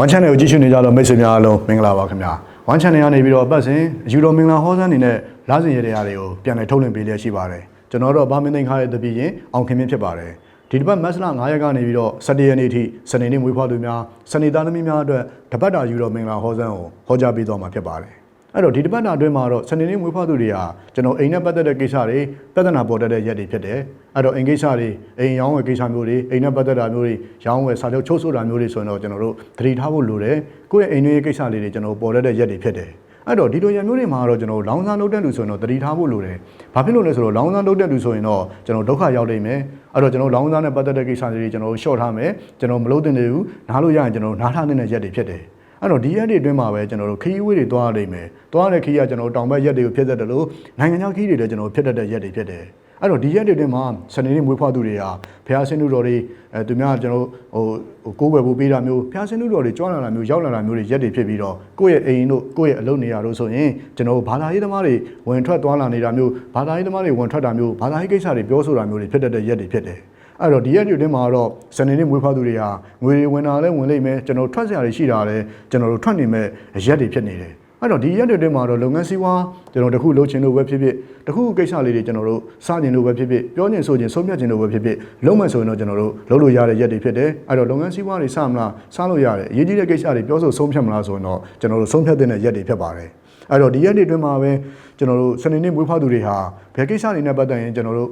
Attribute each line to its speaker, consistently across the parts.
Speaker 1: One Channel ကိုကြည့်ရှုနေကြတော့မိတ်ဆွေများအားလုံးမင်္ဂလာပါခင်ဗျာ One Channel ကနေပြီးတော့အပတ်စဉ်ယူရိုမင်္ဂလာဟောစန်းနေနဲ့လာစဉ်ရတရားတွေကိုပြန်လည်ထုတ်လွှင့်ပေးလျက်ရှိပါတယ်ကျွန်တော်တို့ဗာမင်းသိန်းခါရဲ့တပည့်ရင်အောင်ခင်မင်းဖြစ်ပါတယ်ဒီတစ်ပတ်မတ်လ9ရက်ကနေပြီးတော့17ရက်နေ့ထိစနေနေ့မွေးဖွားသူများစနေသားသမီးများအတွက်တပတ်တာယူရိုမင်္ဂလာဟောစန်းကိုဟောကြားပေးသွားမှာဖြစ်ပါတယ် အဲ့တော့ဒီတစ်ပတ်တာအတွင်းမှာတော့စနေနေ့မွေးဖွားသူတွေဟာကျွန်တော်အိမ်နဲ့ပတ်သက်တဲ့ကိစ္စတွေပြဿနာပေါ်တတ်တဲ့ရက်တွေဖြစ်တယ်အဲ့တော့အိမ်ကိစ္စတွေအိမ်ရောင်းဝယ်ကိစ္စမျိုးတွေအိမ်နဲ့ပတ်သက်တာမျိုးတွေရောင်းဝယ်စာချုပ်ချုပ်ဆိုတာမျိုးတွေဆိုရင်တော့ကျွန်တော်တို့သတိထားဖို့လိုတယ်ကိုယ့်ရဲ့အိမ်တွေကိစ္စလေးတွေကျွန်တော်ပေါ်တတ်တဲ့ရက်တွေဖြစ်တယ်အဲ့တော့ဒီလိုရံမျိုးတွေမှာတော့ကျွန်တော်လောင်းစားလုပ်တဲ့လူဆိုရင်တော့တတိထားဖို့လိုတယ်။ဘာဖြစ်လို့လဲဆိုတော့လောင်းစားလုပ်တဲ့လူဆိုရင်တော့ကျွန်တော်ဒုက္ခရောက်နေမယ်။အဲ့တော့ကျွန်တော်လောင်းစားနဲ့ပတ်သက်တဲ့ကိစ္စတွေကျွန်တော်ရှော့ထားမယ်။ကျွန်တော်မလုပ်တင်နေဘူး။နားလို့ရရင်ကျွန်တော်နားထားနေတဲ့ရက်တွေဖြစ်တယ်။ အဲ့တော့ဒီရက်တွေအတွင်းမှာပဲကျွန်တော်တို့ခီးဝေးတွေသွားရလိမ့်မယ်။သွားရတဲ့ခီးကကျွန်တော်တောင်ဘက်ရက်တွေကိုဖြစ်တတ်တယ်လို့နိုင်ငံခြားခီးတွေလည်းကျွန်တော်ဖြစ်တတ်တဲ့ရက်တွေဖြစ်တယ်။အဲ့တော့ဒီရက်တွေအတွင်းမှာစနေနေ့မွေးဖွားသူတွေဟာဖះဆင်းသူတော်တွေအဲသူများကျွန်တော်ဟိုဟိုကိုးကွယ်ဖို့ပေးတာမျိုးဖះဆင်းသူတော်တွေကြွလာတာမျိုးရောက်လာတာမျိုးတွေရက်တွေဖြစ်ပြီးတော့ကိုယ့်ရဲ့အိမ်တို့ကိုယ့်ရဲ့အလုပ်နေရာတို့ဆိုရင်ကျွန်တော်ဘာသာရေးသမားတွေဝင်ထွက်သွားလာနေတာမျိုးဘာသာရေးသမားတွေဝင်ထွက်တာမျိုးဘာသာရေးကိစ္စတွေပြောဆိုတာမျိုးတွေဖြစ်တတ်တဲ့ရက်တွေဖြစ်တယ် အဲ့တော့ဒီရက်တွေအတွင်းမှာတော့စနေနေ့မွေးဖွားသူတွေဟာငွေတွေဝင်တာလည်းဝင်လိမ့်မယ်ကျွန်တော်ထွက်စရာတွေရှိတာလည်းကျွန်တော်တို့ထွက်နေမဲ့ရက်တွေဖြစ်နေတယ်အဲ့တော့ဒီရက်တွေအတွင်းမှာတော့လုပ်ငန်းစည်းဝါးကျွန်တော်တခုလုပ်ချင်လို့ပဲဖြစ်ဖြစ်တခုကိစ္စလေးတွေကျွန်တော်တို့စကျင်လို့ပဲဖြစ်ဖြစ်ပြောချင်ဆိုချင်ဆုံးဖြတ်ချင်လို့ပဲဖြစ်ဖြစ်လုံးမယ်ဆိုရင်တော့ကျွန်တော်တို့လုပ်လို့ရတဲ့ရက်တွေဖြစ်တယ်အဲ့တော့လုပ်ငန်းစည်းဝါးတွေစမလားစလို့ရတယ်အရေးကြီးတဲ့ကိစ္စတွေပြောဆိုဆုံးဖြတ်မလားဆိုရင်တော့ကျွန်တော်တို့ဆုံးဖြတ်တဲ့ရက်တွေဖြစ်ပါတယ်အဲ့တော့ဒီရက်တွေအတွင်းမှာပဲကျွန်တော်တို့စနေနေ့မွေးဖွားသူတွေဟာဘယ်ကိစ္စတွေနဲ့ပတ်သက်ရင်ကျွန်တော်တို့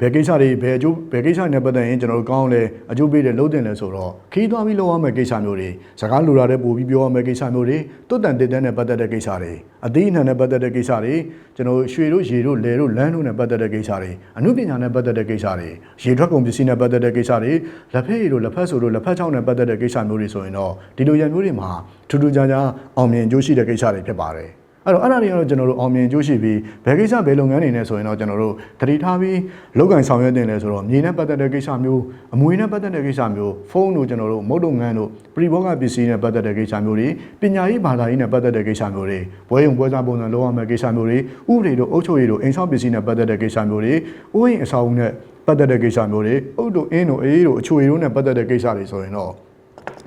Speaker 1: ဘယ်ကိစ္စတွေဘယ်အကျိုးဘယ်ကိစ္စတွေနဲ့ပတ်သက်ရင်ကျွန်တော်တို့ကောင်းလဲအကျိုးပေးတယ်လုပ်တင်လဲဆိုတော့ခီးသွားပြီးလုပ်ရမယ့်ကိစ္စမျိုးတွေစကားလူလာတဲ့ပို့ပြီးပြောရမယ့်ကိစ္စမျိုးတွေတွတ်တန်တက်တန်းနဲ့ပတ်သက်တဲ့ကိစ္စတွေအသီးအနှံနဲ့ပတ်သက်တဲ့ကိစ္စတွေကျွန်တော်ရွှေတို့ရေတို့လယ်တို့လမ်းတို့နဲ့ပတ်သက်တဲ့ကိစ္စတွေအမှုပညာနဲ့ပတ်သက်တဲ့ကိစ္စတွေရေထွက်ကုန်ပစ္စည်းနဲ့ပတ်သက်တဲ့ကိစ္စတွေလက်ဖက်ရည်တို့လက်ဖက်ဆိုတို့လက်ဖက်ချောင်းနဲ့ပတ်သက်တဲ့ကိစ္စမျိုးတွေဆိုရင်တော့ဒီလိုရံမျိုးတွေမှာထူးထူးခြားခြားအောင်မြင်ကြိုးရှိတဲ့ကိစ္စတွေဖြစ်ပါတယ် အဲ့တော့အဲ့ဒါတွေကတော့ကျွန်တော်တို့အောင်မြင်ကြိုးရှိပြီးဘယ်ကိစ္စဘယ်လုပ်ငန်းတွေနဲ့ဆိုရင်တော့ကျွန်တော်တို့တတိထားပြီးလောက်ကင်ဆောင်ရွက်တင်လဲဆိုတော့မြေနဲ့ပတ်သက်တဲ့ကိစ္စမျိုးအမွေနဲ့ပတ်သက်တဲ့ကိစ္စမျိုးဖုန်းတို့ကျွန်တော်တို့မုတ်တုံငန်းတို့ပရိဘောဂပစ္စည်းနဲ့ပတ်သက်တဲ့ကိစ္စမျိုးတွေပညာရေးဘာသာရေးနဲ့ပတ်သက်တဲ့ကိစ္စမျိုးတွေဘွဲရုံပွဲစားပုံစံလုပ်ရမယ့်ကိစ္စမျိုးတွေဥပဒေတို့အုပ်ချုပ်ရေးတို့အိမ်ဆောက်ပစ္စည်းနဲ့ပတ်သက်တဲ့ကိစ္စမျိုးတွေဥယျာဉ်အဆောက်အဦနဲ့ပတ်သက်တဲ့ကိစ္စမျိုးတွေအုပ်တို့အင်းတို့အေးတို့အချိုရည်တို့နဲ့ပတ်သက်တဲ့ကိစ္စတွေဆိုရင်တော့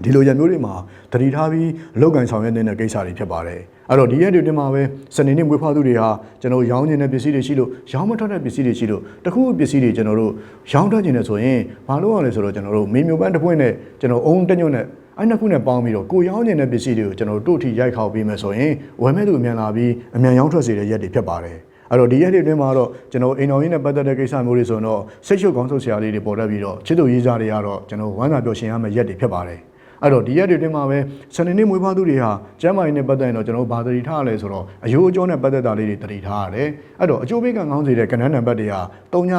Speaker 1: ဒီလိုရမျိုးတွေမှာတတိထားပြီးလောက်ကန်ဆောင်ရွက်နေတဲ့ကိစ္စတွေဖြစ်ပါတယ်အဲ့တော့ဒီရက်တွေတင်မှာပဲစနေနေ့မွေးဖွားသူတွေဟာကျွန်တော်ရောင်းနေတဲ့ပစ္စည်းတွေရှိလို့ရောင်းမထွက်တဲ့ပစ္စည်းတွေရှိလို့တခုခုပစ္စည်းတွေကျွန်တော်တို့ရောင်းထွက်နေတယ်ဆိုရင်ဘာလို့ရလဲဆိုတော့ကျွန်တော်တို့မေမျိုးပန်းတစ်ပွင့်နဲ့ကျွန်တော်အုံတက်ညွတ်နဲ့အဲ့နှစ်ခုနဲ့ပေါင်းပြီးတော့ကိုရောင်းနေတဲ့ပစ္စည်းတွေကိုကျွန်တော်တို့တို့ထိရိုက်ခေါက်ပေးမယ်ဆိုရင်ဝယ်မဲ့သူအမြန်လာပြီးအမြန်ရောင်းထွက်စေတဲ့ရက်တွေဖြစ်ပါတယ်အဲ့တော့ဒီရက်တွေအတွင်းမှာတော့ကျွန်တော်အိမ်တော်ကြီးနဲ့ပတ်သက်တဲ့ကိစ္စမျိုးတွေဆိုတော့စိတ်ရှုပ်ကောင်းဆုပ်ဆရာလေးတွေပေါ်တတ်ပြီးတော့ချစ်သူရေးစားတွေကတော့ကျွန်တော်ဝမ်းသာပျော်ရွှင်ရမယ့်ရက်တွေဖြစ်ပါတယ် အဲ့တော့ဒီရက်တွေအတွင်းမှာပဲစနေနေ့မွေးဖွားသူတွေဟာကျမ်းမာရေးနဲ့ပတ်သက်ရင်တော့ကျွန်တော်ဘာသတိထားရလဲဆိုတော့အယိုးအကျော်နဲ့ပတ်သက်တာလေးတွေသတိထားရတယ်အဲ့တော့အကျိုးပေးကံကောင်းစေတဲ့ကဏ္ဍနံပါတ်တွေဟာ3ည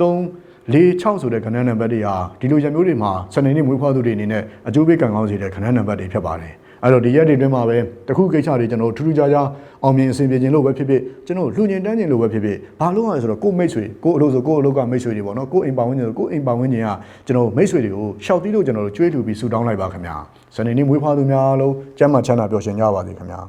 Speaker 1: 3၄6ဆိုတဲ့ခဏနံပါတ်တွေဟာဒီလိုရမျိုးတွေမှာစနေနေ့မွေးဖွားသူတွေအနေနဲ့အကျိုးပေးကံကောင်းစေတဲ့ခဏနံပါတ်တွေဖြစ်ပါတယ် အဲ့တော့ဒီရက်တွေအတွင်းမှာပဲတခုကိစ္စတွေကျွန်တော်ထူးထူးခြားခြားအောင်မြင်အဆင်ပြေခြင်းလို့ပဲဖြစ်ဖြစ်ကျွန်တော်လှူညင်တန်းခြင်းလို့ပဲဖြစ်ဖြစ်ဘာလို့လဲဆိုတော့ကိုမိတ်ဆွေကိုအလုပ်ဆိုကိုအလုပ်ကမိတ်ဆွေတွေပေါ့နော်ကိုအိမ်ပါဝင်ခြင်းဆိုကိုအိမ်ပါဝင်ခြင်းကကျွန်တော်မိတ်ဆွေတွေကိုရှောက်တီးလို့ကျွန်တော်တို့ကြွေးထူပြီးဆူတောင်းလိုက်ပါခင်ဗျာစနေနေ့မွေးဖွားသူများအားလုံးကျမ်းမာချမ်းသာပျော်ရွှင်ကြပါစေခင်ဗျာ